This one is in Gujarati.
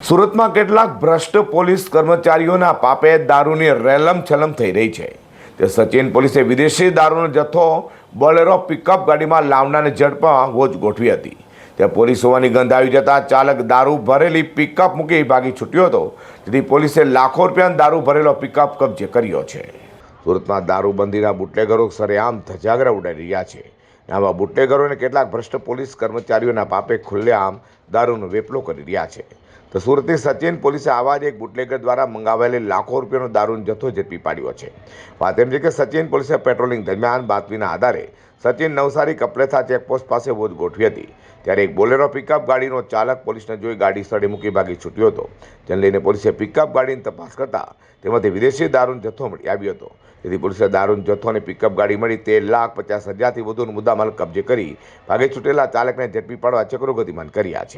સુરતમાં કેટલાક ભ્રષ્ટ પોલીસ કર્મચારીઓના પાપે દારૂની રેલમ છલમ થઈ રહી છે. તે સચિન પોલીસે વિદેશી દારૂનો જથ્થો, બોલેરો, પિકઅપ ગાડીમાં લાવનાને ઝડપમાં વોચ ગોઠવી હતી. ત્યાં પોલીસ હોવાની ગંધ આવી જતા ચાલક દારૂ ભરેલી પિકઅપ મૂકી ભાગી છૂટ્યો હતો. જેથી પોલીસે લાખો રૂપિયાનો દારૂ ભરેલો પિકઅપ કબજે કર્યો છે. સુરતમાં દારૂબંધીના બુટલેગરો સરેઆમ ધજાગરા ઉડાઈ રહ્યા છે. આવા બુટલેગરોને કેટલાક ભ્રષ્ટ પોલીસ કર્મચારીઓના પાપે ખુલ્લેઆમ દારૂનો વેપલો કરી રહ્યા છે. તો સુરતની સચિન પોલીસે આવા જ એક બુટલેગર દ્વારા મંગાવેલી લાખો રૂપિયાનો દારૂનો જથ્થો ઝડપી પાડ્યો છે. વાત એમ છે કે સચિન પોલીસે પેટ્રોલિંગ દરમિયાન બાતમીના આધારે સચિન નવસારી કપલેથા ચેકપોસ્ટ પાસે વોચ ગોઠવી હતી. ત્યારે એક બોલેરો પિકઅપ ગાડીનો ચાલક પોલીસને જોઈ ગાડી સ્થળે મૂકી ભાગી છૂટ્યો હતો. જેને લઈને પોલીસે પિકઅપ ગાડીની તપાસ કરતા તેમાંથી વિદેશી દારૂનો જથ્થો મળી આવ્યો હતો. તેથી પોલીસે દારૂનો જથ્થો અને પિકઅપ ગાડી મળી તેર લાખ પચાસ હજારથી વધુનો મુદ્દામાલ કબજે કરી ભાગે છૂટેલા ચાલકને ઝડપી પાડવા ચક્રો ગતિમાન કર્યા છે.